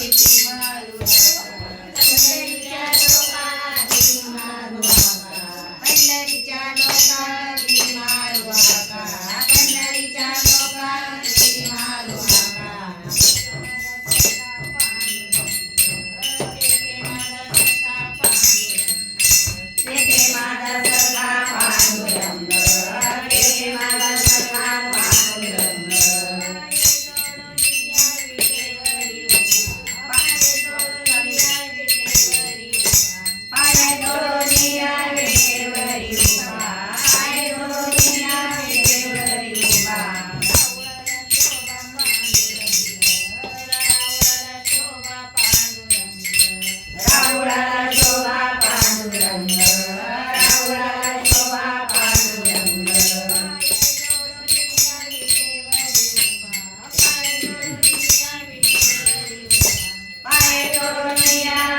哎，对嘛？哎哟。Senhor, bom dia.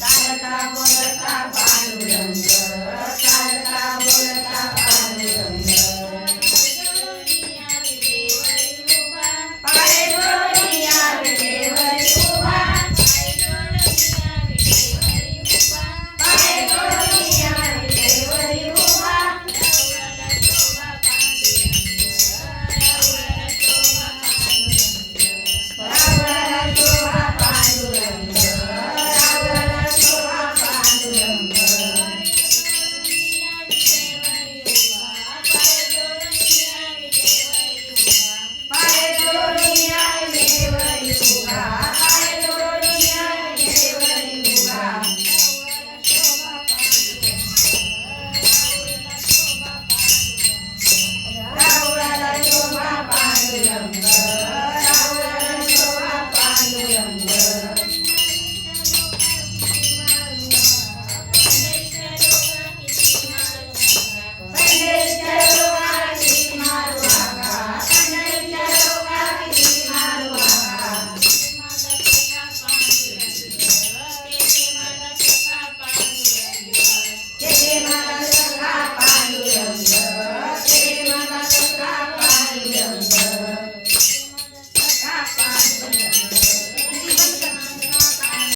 चालता बोलता पांडुरंग चालता बोलता